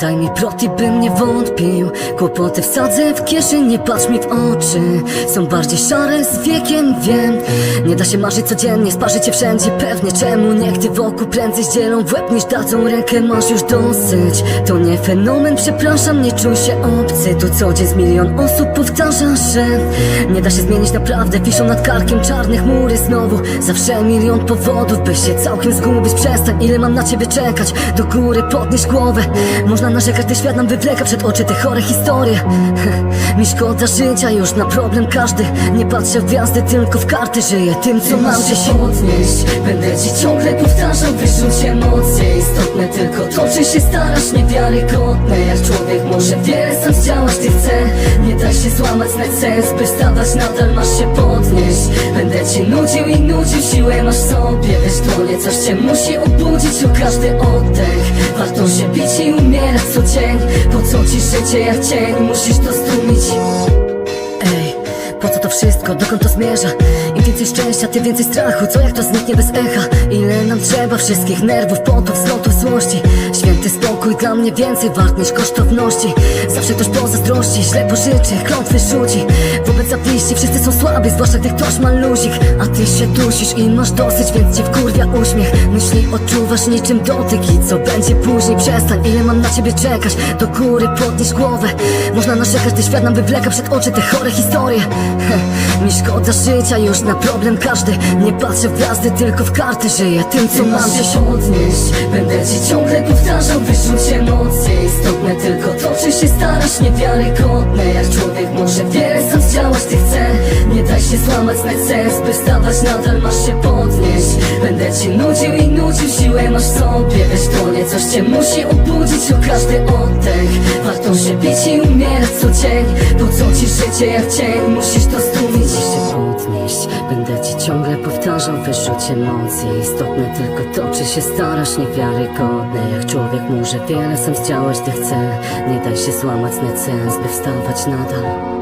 Daj mi proti, bym nie wątpił. Kłopoty wsadzę w kieszeń, nie patrz mi w oczy. Są bardziej szare z wiekiem, wiem Nie da się marzyć codziennie, sparzycie wszędzie Pewnie. Czemu niech ty wokół prędzej zdzielą w łeb niż dadzą rękę Masz już dosyć, to nie fenomen Przepraszam, nie czuj się obcy. Tu co dzień z milion osób powtarza, że Nie da się zmienić naprawdę. Wiszą nad karkiem czarne chmury znowu. Zawsze milion powodów, by się całkiem zgubić. Przestań, ile mam na ciebie czekać? Do góry podnieś głowę. Można narzekać, ten świat nam wywleka przed oczy te chore historie. Mi szkoda życia już na problem każdy. Nie patrzę w gwiazdy, tylko w karty Żyję tym, co mam się podnieść Będę ci ciągle powtarzał, wyrzuć emocje. Istotne tylko to, czy się starasz Niewiarygodne, jak człowiek może wiele sam zdziałać Ty chce, nie daj się złamać na sens By wstawać, nadal masz się podnieść. Będę cię nudził i nudził, siłę masz sobie. Wiesz, to nie coś cię musi obudzić O każdy oddech. Warto się bić i umierać co dzień. Po co ci życie jak cień, musisz to co to wszystko, dokąd to zmierza? Im więcej szczęścia, tym więcej strachu Co jak to zniknie bez echa? Ile nam trzeba wszystkich nerwów, potów, zlotów, złości Święty dla mnie więcej wart niż kosztowności. Zawsze ktoś pozazdrości, źle pożyczy, klątwy rzuci. Wobec zapiści wszyscy są słabi, zwłaszcza gdy ktoś ma luzik. A ty się dusisz i masz dosyć, więc cię wkurwia uśmiech. Myśli odczuwasz niczym dotyk i co będzie później? Przestań, ile mam na ciebie czekać? Do góry podnieś głowę. Można narzekać, ten świat nam wywleka przed oczy te chore historie. Mi szkoda życia już na problem każdy. Nie patrzę w gwiazdy, tylko w karty Żyję. Tym, co mam się podnieść Będę ci ciągle powtarzał, wyrzuć emocje Istotne tylko to, czy się starasz Niewiarygodne, jak człowiek może wiele sam zdziałać Ty chce, nie daj się złamać na sens By wstawać, nadal masz się podnieść. Będę ci nudził i nudził, siłę masz w sobie. Wiesz, to nie coś cię musi obudzić O każdy oddech. Warto się bić i umierać co dzień. Po co ci życie jak cień, musisz to stłumić ciągle powtarzał, wyrzuć emocje Istotne tylko to, czy się starasz Niewiarygodne, jak człowiek może wiele sam zdziałać Ty chce, nie daj się złamać na sens By wstawać nadal